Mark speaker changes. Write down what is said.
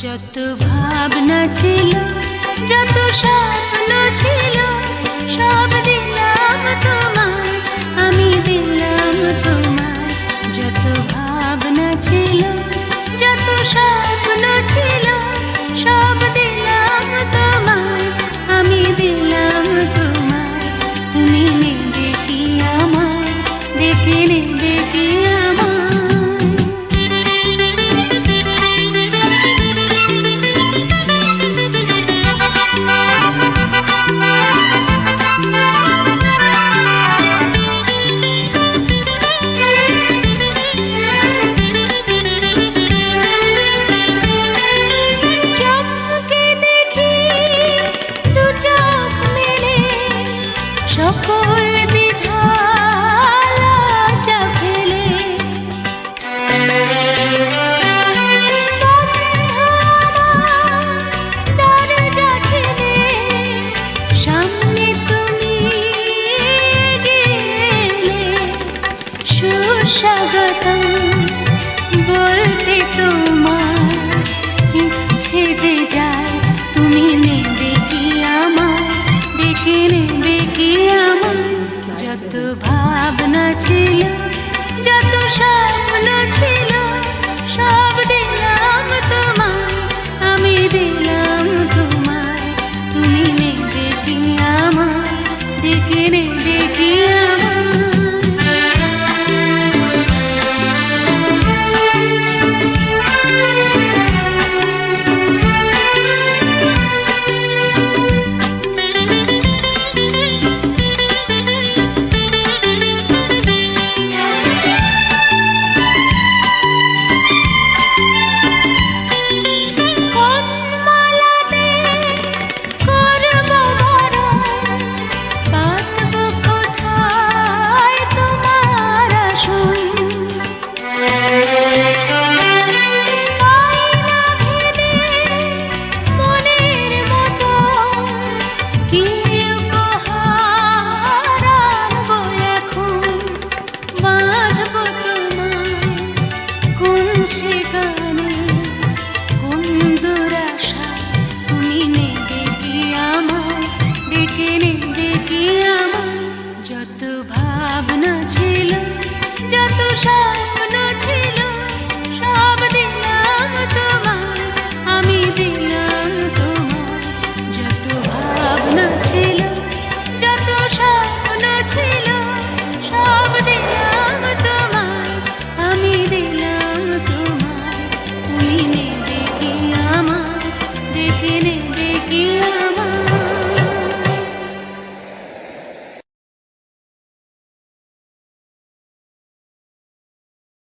Speaker 1: যত ভাবনা ছিল যত স্বপ্ন ছিল স্বাগতম বলতে তোমার ইচ্ছে যে যায়, তুমি নেবে কি আমার? ডেকে নেবে কি আমার? যত ভাবনা ছিল